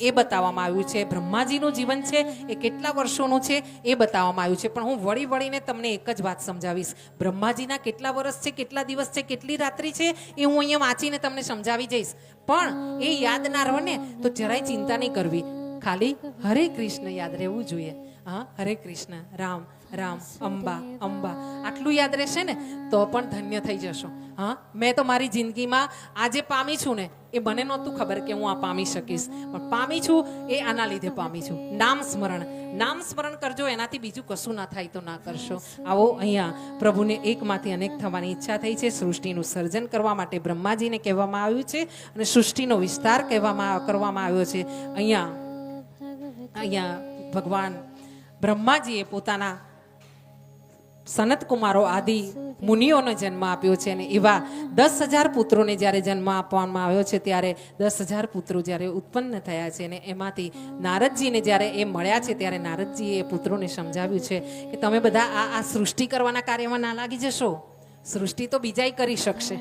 એ બતાવવામાં આવ્યું છે. બ્રહ્માજીનું જીવન છે એ કેટલા વર્ષોનું છે એ બતાવવામાં આવ્યું છે. પણ હું વળી વળીને તમને એક જ વાત સમજાવીશ. બ્રહ્માજીના કેટલા વર્ષ છે, કેટલા દિવસ છે, કેટલી રાત્રિ છે એ હું અહીંયા વાંચીને તમને સમજાવી જઈશ. પણ એ યાદ ના રહો ને તો જરાય ચિંતા નહીં કરવી. ખાલી હરે કૃષ્ણ યાદ રહેવું જોઈએ. હા, હરે કૃષ્ણ, રામ. રામ, અંબા અંબા. આટલું યાદ રહેશે ને, તો પણ ધન્ય થઈ જશો. હા, મેં તો મારી જિંદગીમાં આજે પામી છું ને, એ મને નહોતું ખબર કે હું આ પામી શકીશ. પણ પામી છું, એ આના લીધે પામી છું. નામ સ્મરણ. નામ સ્મરણ કરજો, એનાથી બીજું કશું ના થાય તો ના કરશો. આવો, અહીંયા પ્રભુને એકમાંથી અનેક થવાની ઈચ્છા થઈ છે. સૃષ્ટિનું સર્જન કરવા માટે બ્રહ્માજીને કહેવામાં આવ્યું છે અને સૃષ્ટિનો વિસ્તાર કહેવામાં, કરવામાં આવ્યો છે. અહીંયા અહીંયા ભગવાન બ્રહ્માજીએ પોતાના સનત કુમારો આદિ મુનિઓનો જન્મ આપ્યો છે અને એવા દસ હજાર પુત્રોને જ્યારે જન્મ આપવામાં આવ્યો છે, ત્યારે દસ હજાર પુત્રો જ્યારે ઉત્પન્ન થયા છે અને એમાંથી નારદજીને જ્યારે એ મળ્યા છે, ત્યારે નારદજીએ એ પુત્રોને સમજાવ્યું છે કે તમે બધા આ આ સૃષ્ટિ કરવાના કાર્યમાં ના લાગી જશો. સૃષ્ટિ તો બીજાય કરી શકશે.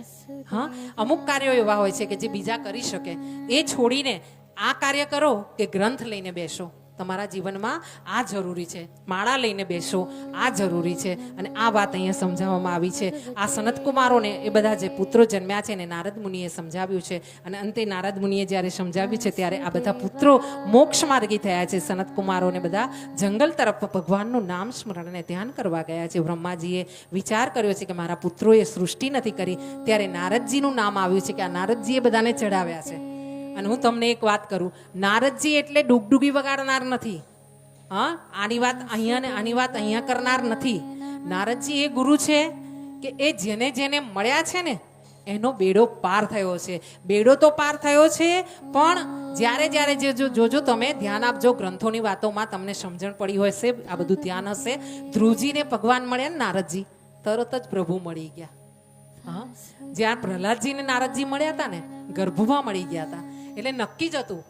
હા? અમુક કાર્યો એવા હોય છે કે જે બીજા કરી શકે. એ છોડીને આ કાર્ય કરો કે ગ્રંથ લઈને બેસો. તમારા જીવનમાં આ જરૂરી છે. માળા લઈને બેસો, આ જરૂરી છે. અને આ વાત અહીંયા સમજાવવામાં આવી છે. આ સનત કુમારોને એ બધા જે પુત્રો જન્મ્યા છે ને નારદ મુનિએ સમજાવ્યું છે. અને અંતે નારદ મુનિએ જ્યારે સમજાવ્યું છે ત્યારે આ બધા પુત્રો મોક્ષ માર્ગી થયા છે. સનત કુમારોને બધા જંગલ તરફ ભગવાનનું નામ સ્મરણ અને ધ્યાન કરવા ગયા છે. બ્રહ્માજીએ વિચાર કર્યો છે કે મારા પુત્રોએ સૃષ્ટિ નથી કરી. ત્યારે નારદજીનું નામ આવ્યું છે કે આ નારદજીએ બધાને ચડાવ્યા છે. અને હું તમને એક વાત કરું, નારદજી એટલે ડુગડુગી વગાડનાર નથી. હા, આની વાત અહીંયા ને આની વાત અહીંયા કરનાર નથી. નારદજી એ ગુરુ છે કે એ જેને જેને મળ્યા છે ને, એનો બેડો પાર થયો છે. બેડો તો પાર થયો છે, પણ જ્યારે જ્યારે જે જોજો તમે, ધ્યાન આપજો, ગ્રંથોની વાતોમાં તમને સમજણ પડી હશે, આ બધું ધ્યાન હશે. ધ્રુવજીને ભગવાન મળ્યા ને નારદજી, તરત જ પ્રભુ મળી ગયા. હા, જ્યાં પ્રહલાદજીને નારદજી મળ્યા હતા ને, ગર્ભમાં મળી ગયા હતા. એટલે નક્કી જ હતું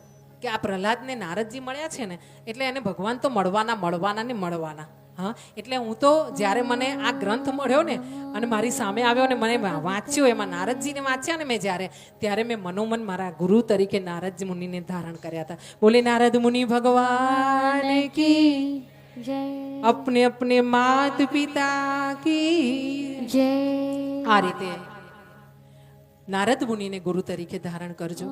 કે આ પ્રહલાદને નારદજી મળ્યા છે ને એટલે એને ભગવાન તો મળવાના મળવાના ને મળવાના. હા એટલે હું તો જ્યારે મને આ ગ્રંથ મળ્યો ને અને મારી સામે આવ્યો ને મને વાંચ્યો એમાં નારદજીને વાંચ્યા ને મેં જ્યારે ત્યારે મેં મનોમન મારા ગુરુ તરીકે નારદ મુનિને ધારણ કર્યા હતા. બોલે નારદ મુનિ ભગવાન કી જય. અપને અપને માત પિતા કી જય. આ રીતે નારદ મુનિને ગુરુ તરીકે ધારણ કરજો.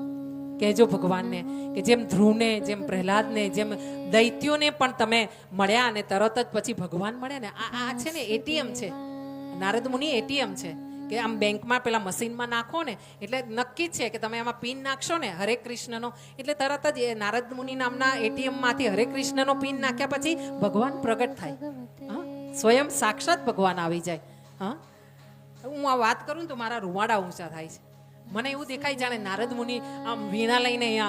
કહેજો ભગવાનને કે જેમ ધ્રુવને, જેમ પ્રહલાદને, જેમ દૈત્યોને પણ તમે મળ્યા અને તરત જ પછી ભગવાન મળ્યા ને. આ આ છે ને એટીએમ છે. નારદ મુનિ એટીએમ છે કે આમ બેંકમાં પેલા મશીનમાં નાખો ને, એટલે નક્કી છે કે તમે એમાં પિન નાખશો ને હરે કૃષ્ણનો. એટલે તરત જ નારદ મુનિ નામના એટીએમમાંથી હરે કૃષ્ણનો પિન નાખ્યા પછી ભગવાન પ્રગટ થાય. હા? સ્વયં સાક્ષાત ભગવાન આવી જાય. હા? હું આ વાત કરું તો મારા રૂવાડા ઊંચા થાય છે. મને એવું દેખાય જાણે નારદ મુનિ આમ વીણા લઈને અહીંયા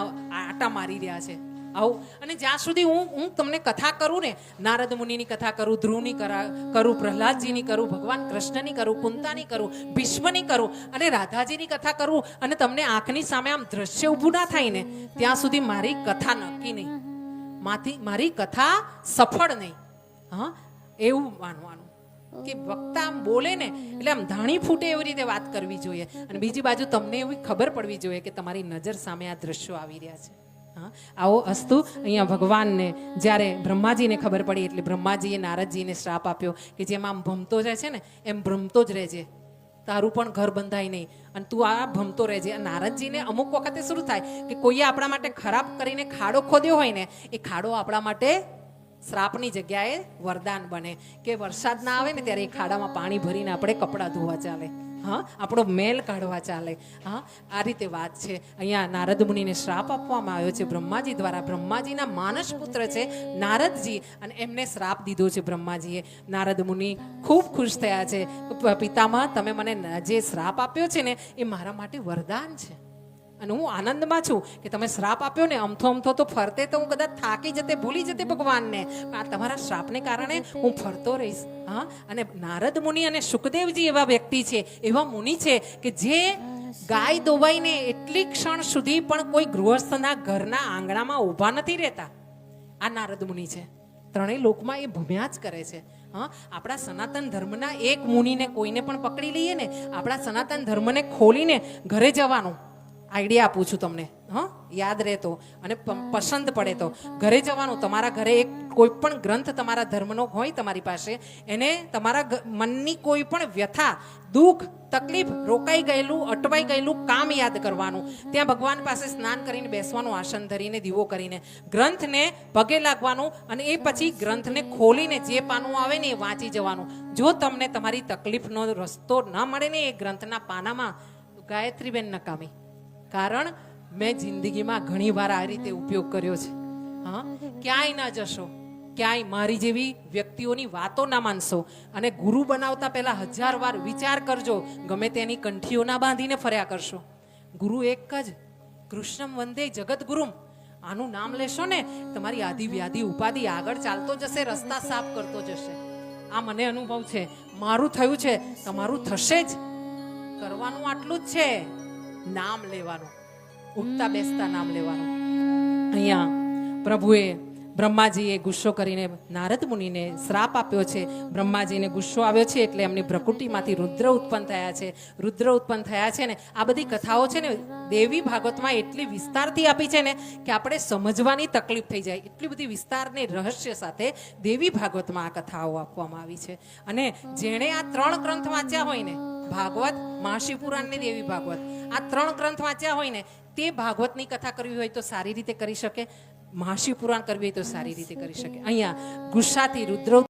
આટા મારી રહ્યા છે. આવું. અને જ્યાં સુધી હું હું તમને કથા કરું ને, નારદ મુનિની કથા કરું, ધ્રુવની કરા, કરું, પ્રહલાદજીની કરું, ભગવાન કૃષ્ણની કરું, કુંતાની કરું, ભીષ્મની કરું અને રાધાજીની કથા કરું અને તમને આંખની સામે આમ દ્રશ્ય ઊભું ના થાય ને, ત્યાં સુધી મારી કથા નક્કી નહીં. માથી, મારી કથા સફળ નહીં. હા? એવું માનવાનું. કે વક્તા આમ બોલે ને, એટલે આમ ધાણી ફૂટે એવી રીતે વાત કરવી જોઈએ. અને બીજી બાજુ તમને એવી ખબર પડવી જોઈએ કે તમારી નજર સામે આ દ્રશ્યો આવી રહ્યા છે. હા, આવો અસ્તુ, અહીંયા ભગવાનને, જ્યારે બ્રહ્માજીને ખબર પડી, એટલે બ્રહ્માજીએ નારદજીને શ્રાપ આપ્યો કે જેમ આમ ભમતો જાય છે ને, એમ ભ્રમતો જ રહેજે. તારું પણ ઘર બંધાય નહીં. અને તું આ ભમતો રહેજે. નારદજીને અમુક વખતે શું થાય કે કોઈએ આપણા માટે ખરાબ કરીને ખાડો ખોદ્યો હોય ને, એ ખાડો આપણા માટે શ્રાપની જગ્યાએ વરદાન બને. કે વરસાદ ના આવે ને ત્યારે એ ખાડામાં પાણી ભરીને આપણે કપડાં ધોવા ચાલે. હા, આપણો મેલ કાઢવા ચાલે. હા, આ રીતે વાત છે. અહીંયા નારદ મુનિને શ્રાપ આપવામાં આવ્યો છે બ્રહ્માજી દ્વારા. બ્રહ્માજીના માનસ પુત્ર છે નારદજી અને એમને શ્રાપ દીધો છે બ્રહ્માજીએ. નારદ મુનિ ખૂબ ખુશ થયા છે. પિતામાં તમે મને જે શ્રાપ આપ્યો છે ને, એ મારા માટે વરદાન છે. અને હું આનંદમાં છું કે તમે શ્રાપ આપ્યો ને અમથો અમથો તો ફરતે તો હું કદાચ થાકી જતે, ભૂલી જતે ભગવાનને. આ તમારા શ્રાપને કારણે હું ફરતો રહીશ. હા? અને નારદ મુનિ અને સુખદેવજી એવા વ્યક્તિ છે, એવા મુનિ છે કે જે ગાય દોવાઈને એટલી ક્ષણ સુધી પણ કોઈ ગૃહસ્થના ઘરના આંગણામાં ઊભા નથી રહેતા. આ નારદ મુનિ છે. ત્રણેય લોકમાં એ ભૂમ્યા જ કરે છે. હા? આપણા સનાતન ધર્મના એક મુનિને કોઈને પણ પકડી લઈએ ને, આપણા સનાતન ધર્મને ખોલીને ઘરે જવાનું. આઈડિયા આપું છું તમને. હં? યાદ રહેતો અને પસંદ પડે તો. ઘરે જવાનું, તમારા ઘરે એક કોઈ પણ ગ્રંથ તમારા ધર્મનો હોય તમારી પાસે, એને તમારા મનની કોઈ પણ વ્યથા, દુઃખ, તકલીફ રોકાઈ ગયેલું, અટવાઈ ગયેલું કામ યાદ કરવાનું. ત્યાં ભગવાન પાસે સ્નાન કરીને બેસવાનું, આસન ધરીને, દીવો કરીને. ગ્રંથને પગે લાગવાનું અને એ પછી ગ્રંથને ખોલીને જે પાનું આવે ને એ વાંચી જવાનું. જો તમને તમારી તકલીફનો રસ્તો ન મળે ને એ ગ્રંથના પાનામાં ગાયત્રીબેન નકામી. કારણ મેં જિંદગીમાં ઘણી વાર આ રીતે ઉપયોગ કર્યો છે. હા? ક્યાંય ના જશો. ક્યાંય મારી જેવી વ્યક્તિઓની વાતો ના માનશો. અને ગુરુ બનાવતા પહેલા હજાર વાર વિચાર કરજો. ગમે તેની કંઠીઓ ના બાંધીને ફર્યા કરશો. ગુરુ એક જ. કૃષ્ણમ વંદે જગત ગુરુમ આનું નામ લેશો ને, તમારી આદિ વ્યાધિ ઉપાધિ આગળ ચાલતો જશે, રસ્તા સાફ કરતો જશે. આ મને અનુભવ છે. મારું થયું છે. તમારું થશે જ. કરવાનું આટલું જ છે. નામ લેવાનું. ઉગતા બેસતા નામ લેવાનું. અહીંયા પ્રભુએ બ્રહ્માજીએ ગુસ્સો કરીને નારદ મુનિને શ્રાપ આપ્યો છે. બ્રહ્માજીને ગુસ્સો આવ્યો છે એટલે એમની પ્રકૃતિમાંથી રુદ્ર ઉત્પન્ન થયા છે. રુદ્ર ઉત્પન્ન થયા છે ને આ બધી કથાઓ છે ને દેવી ભાગવતમાં એટલી વિસ્તારથી આપી છે ને કે આપણે સમજવાની તકલીફ થઈ જાય. એટલી બધી વિસ્તારની રહસ્ય સાથે દેવી ભાગવતમાં આ કથાઓ આપવામાં આવી છે. અને જેણે આ ત્રણ ગ્રંથ વાંચ્યા હોય ને ભાગવત, મહાશિવ પુરાણની દેવી ભાગવત. આ ત્રણ ગ્રંથ વાંચ્યા હોય ને, તે ભાગવતની કથા કરવી હોય તો સારી રીતે કરી શકે. મહાશિવ પુરાણ કરવી હોય તો સારી રીતે કરી શકે. અહીંયા ગુસ્સાથી રુદ્ર